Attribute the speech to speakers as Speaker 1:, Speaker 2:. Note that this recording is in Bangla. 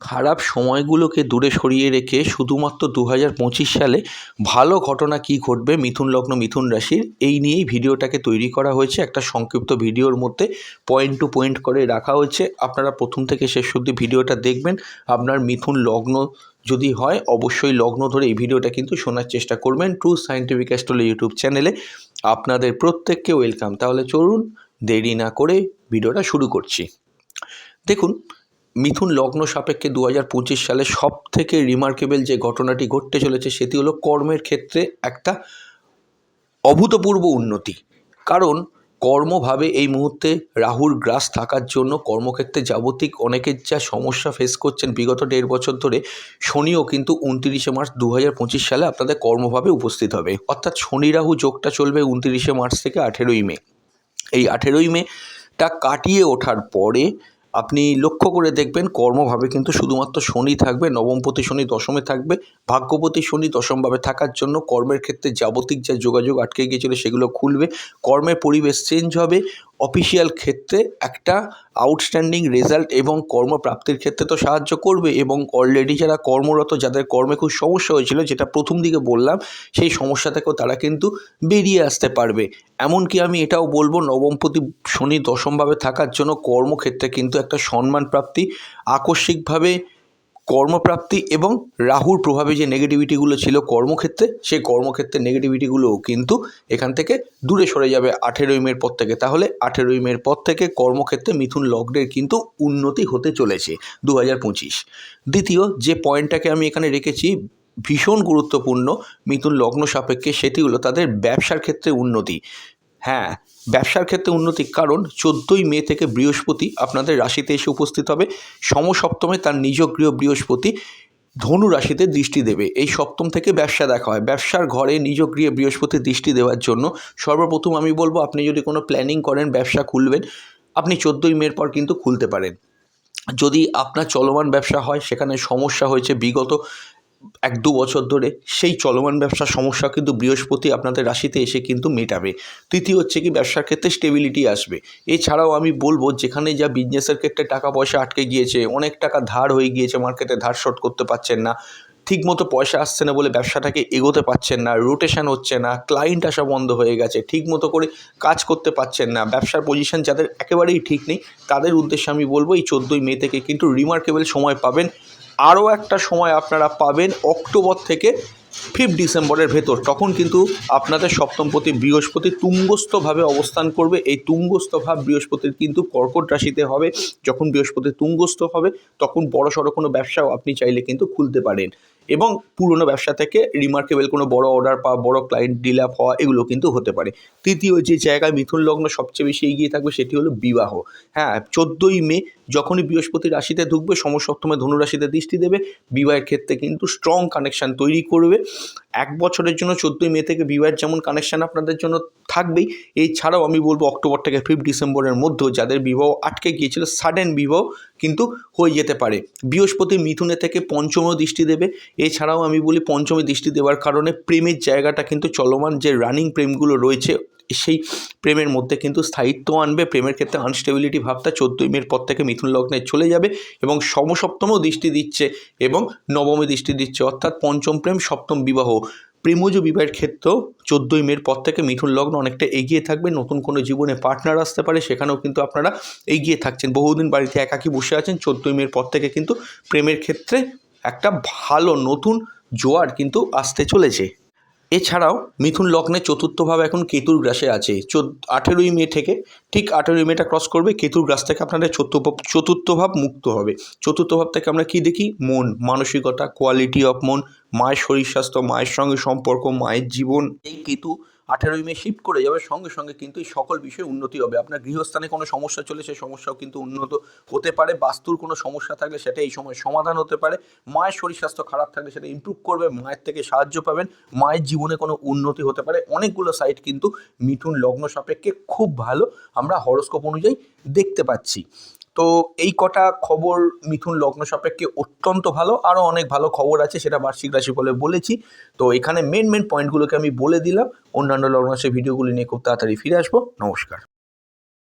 Speaker 1: খারাপ সময়গুলোকে দূরে সরিয়ে রেখে শুধুমাত্র দু হাজার পঁচিশ সালে ভালো ঘটনা কী ঘটবে মিথুন লগ্ন, মিথুন রাশির, এই নিয়েই ভিডিওটাকে তৈরি করা হয়েছে। একটা সংক্ষিপ্ত ভিডিওর মধ্যে পয়েন্ট টু পয়েন্ট করে রাখা হয়েছে। আপনারা প্রথম থেকে শেষ অবধি ভিডিওটা দেখবেন। আপনার মিথুন লগ্ন যদি হয়, অবশ্যই লগ্ন ধরে এই ভিডিওটা কিন্তু শোনার চেষ্টা করবেন ট্রু সায়েন্টিফিক অ্যাস্ট্রোলজি ইউটিউব চ্যানেলে আপনাদের প্রত্যেককে ওয়েলকাম তাহলে চলুন দেরি না করে ভিডিওটা শুরু করছি। দেখুন মিথুন লগ্ন সাপেক্ষে দু হাজার পঁচিশ সালে সব থেকে রিমার্কেবল যে ঘটনাটি ঘটতে চলেছে সেটি হলো কর্মের ক্ষেত্রে একটা অভূতপূর্ব উন্নতি। কারণ কর্মভাবে এই মুহূর্তে রাহুর গ্রাস থাকার জন্য কর্মক্ষেত্রে যাবতিক অনেকের যা সমস্যা ফেস করছেন বিগত দেড় বছর ধরে, শনিও কিন্তু উনতিরিশে মার্চ দু হাজার পঁচিশ সালে আপনাদের কর্মভাবে উপস্থিত হবে। অর্থাৎ শনি রাহু যোগটা চলবে উনতিরিশে মার্চ থেকে আঠেরোই মে। এই আঠেরোই মেটা কাটিয়ে ওঠার পরে আপনি লক্ষ্য করে দেখবেন কর্মভাবে কিন্তু শুধুমাত্র শনি থাকবে, নবমপতি শনি দশমে থাকবে। ভাগ্যপতি শনি দশমভাবে থাকার জন্য কর্মের ক্ষেত্রে যাবতিক যা যোগাযোগ আটকে গিয়েছিল সেগুলো খুলবে। কর্মের পরিবেশ চেঞ্জ হবে। অফিসিয়াল ক্ষেত্রে একটা আউটস্ট্যান্ডিং রেজাল্ট এবং কর্মপ্রাপ্তির ক্ষেত্রে তো সাহায্য করবে এবং অলরেডি যারা কর্মরত, যাদের কর্মে খুব সমস্যা হয়েছিল, যেটা প্রথম দিকে বললাম, সেই সমস্যা থেকেও তারা কিন্তু বেরিয়ে আসতে পারবে। এমনকি আমি এটাও বলব নবমপতি শনি দশমভাবে থাকার জন্য কর্মক্ষেত্রে কিন্তু একটা সম্মান প্রাপ্তি আকস্মিকভাবে কর্মপ্রাপ্তি এবং রাহুর প্রভাবে যে নেগেটিভিটিগুলো ছিল কর্মক্ষেত্রে, সেই কর্মক্ষেত্রে নেগেটিভিটিগুলোও কিন্তু এখান থেকে দূরে সরে যাবে আঠেরোই মের পর থেকে। তাহলে আঠেরোই মের পর থেকে কর্মক্ষেত্রে মিথুন লগ্নের কিন্তু উন্নতি হতে চলেছে দু হাজার পঁচিশ। দ্বিতীয়, যে পয়েন্টটাকে আমি এখানে রেখেছি, ভীষণ গুরুত্বপূর্ণ মিথুন লগ্ন সাপেক্ষে, সেটি হলো তাদের ব্যবসার ক্ষেত্রে উন্নতি। হ্যাঁ ব্যবসার ক্ষেত্রে উন্নতি কারণ চোদ্দোই মে থেকে বৃহস্পতি আপনাদের রাশিতে এসে উপস্থিত হবে। সমসপ্তমে তার নিজ গৃহ বৃহস্পতি ধনু রাশিতে দৃষ্টি দেবে। এই সপ্তম থেকে ব্যবসা দেখা হয়। ব্যবসার ঘরে নিজ গৃহে বৃহস্পতি দৃষ্টি দেওয়ার জন্য সর্বপ্রথম আমি বলব, আপনি যদি কোনো প্ল্যানিং করেন, ব্যবসা খুলবেন, আপনি চোদ্দোই মের পর কিন্তু খুলতে পারেন। যদি আপনার চলমান ব্যবসা হয়, সেখানে সমস্যা হয়েছে বিগত এক দু বছর ধরে সেই চলমান ব্যবসার সমস্যা কিন্তু বৃহস্পতি আপনাদের রাশিতে এসে কিন্তু মেটাবে। তৃতীয় হচ্ছে কি ব্যবসার ক্ষেত্রে স্টেবিলিটি আসবে। এছাড়াও আমি বলব যেখানে যা বিজনেসের ক্ষেত্রে টাকা পয়সা আটকে গিয়েছে, অনেক টাকা ধার হয়ে গিয়েছে মার্কেটে ধার শোধ করতে পারছেন না, ঠিকমতো পয়সা আসছে না বলে ব্যবসাটাকে এগোতে পারছেন না রোটেশন হচ্ছে না ক্লায়েন্ট আসা বন্ধ হয়ে গেছে, ঠিকমতো করে কাজ করতে পারছেন না, ব্যবসার পজিশন যাদের একেবারেই ঠিক নেই, তাদের উদ্দেশ্যে আমি বলব এই চোদ্দোই মে থেকে কিন্তু রিমার্কেবল সময় পাবেন আরও একটা সময় আপনারা পাবেন অক্টোবর থেকে ফিফথ ডিসেম্বরের ভেতর, তখন কিন্তু আপনাদের সপ্তমপতি বৃহস্পতি তুঙ্গস্থভাবে অবস্থান করবে। এই তুঙ্গস্থ ভাব বৃহস্পতির কিন্তু কর্কট রাশিতে হবে। যখন বৃহস্পতি তুঙ্গস্থ হবে, তখন বড় সড়ো কোনো ব্যবসাও আপনি চাইলে কিন্তু খুলতে পারেন। এবং পুরনো ব্যবসা থেকে রিমার্কেবল কোনো বড় অর্ডার পাওয়া, বড় ক্লায়েন্ট ডিল আপ হওয়া, এগুলো কিন্তু হতে পারে। তৃতীয় যে জায়গায় মিথুন লগ্ন সবচেয়ে বেশি এগিয়ে থাকবে, সেটি হলো বিবাহ। হ্যাঁ চোদ্দোই মে যখনই বৃহস্পতি রাশিতে ঢুকবে, সমসপ্তমে ধনুরাশিতে দৃষ্টি দেবে, বিবাহের ক্ষেত্রে কিন্তু স্ট্রং কানেকশান তৈরি করবে। এক বছরের জন্য চোদ্দোই মে থেকে বিবাহের যেমন কানেকশান আপনাদের জন্য থাকবেই, এছাড়াও আমি বলব অক্টোবর থেকে ফিফথ ডিসেম্বরের মধ্যেও যাদের বিবাহ আটকে গিয়েছিল সাডেন বিবাহ কিন্তু হয়ে যেতে পারে। বৃহস্পতি মিথুনে থেকে পঞ্চমেও দৃষ্টি দেবে, এছাড়াও আমি বলি পঞ্চমে দৃষ্টি দেওয়ার কারণে প্রেমের জায়গাটা কিন্তু চলমান, যে রানিং প্রেমগুলো রয়েছে সেই প্রেমের মধ্যে কিন্তু স্থায়িত্ব আনবে। প্রেমের ক্ষেত্রে আনস্টেবিলিটি ভাবটা চোদ্দোই মের পর থেকে মিথুন লগ্নে চলে যাবে এবং সমসপ্তমও দৃষ্টি দিচ্ছে এবং নবমে দৃষ্টি দিচ্ছে। অর্থাৎ পঞ্চম প্রেম, সপ্তম বিবাহ। প্রেমজ বিবাহের ক্ষেত্রেও চোদ্দোই মের পর থেকে মিথুন লগ্ন অনেকটা এগিয়ে থাকবে। নতুন কোনো জীবনে পার্টনার আসতে পারে, সেখানেও কিন্তু আপনারা এগিয়ে থাকছেন। বহুদিন বাড়িতে একাকি বসে আছেন, চোদ্দোই মের পর থেকে কিন্তু প্রেমের ক্ষেত্রে একটা ভালো নতুন জোয়ার কিন্তু আসতে চলেছে। এছাড়াও মিথুন লগ্নে চতুর্থভাবে এখন কেতুর গ্রাসে আছে। আঠেরোই মে থেকে ঠিক আঠেরোই মেটা ক্রস করবে কেতুর গ্রাস থেকে আপনাদের চতুর্থ চতুর্থ ভাব মুক্ত হবে। চতুর্থভাব থেকে আমরা কি দেখি? মন, মানসিকতা কোয়ালিটি অফ মন, মায়ের শরীর স্বাস্থ্য, মায়ের সঙ্গে সম্পর্ক, মায়ের জীবন। এই কেতু আঠেরোই মে শিফট করে যাবে, সঙ্গে সঙ্গে কিন্তু এই সকল বিষয়ে উন্নতি হবে। আপনার গৃহস্থানে কোনো সমস্যা চলে, সেই সমস্যাও কিন্তু উন্নত হতে পারে। বাস্তুর কোনো সমস্যা থাকলে সেটা এই সময় সমাধান হতে পারে। মায়ের শরীর স্বাস্থ্য খারাপ থাকলে সেটা ইমপ্রুভ করবে, মায়ের থেকে সাহায্য পাবেন, মায়ের জীবনে কোনো উন্নতি হতে পারে। অনেকগুলো সাইট কিন্তু মিঠুন লগ্ন সাপেক্ষে খুব ভালো। আমরা হরস্কোপ অনুযায়ী দেখতে পাচ্ছি। তো এই কটা খবর মিথুন লগ্ন সাপেক্ষে অত্যন্ত ভালো। আরও অনেক ভালো খবর আছে, সেটা বার্ষিক রাশি বলে বলেছি। তো এখানে মেন মেন পয়েন্টগুলোকে আমি বলে দিলাম। অন্যান্য লগ্ন ভিডিওগুলি নিয়ে খুব তাড়াতাড়ি ফিরে আসব। নমস্কার।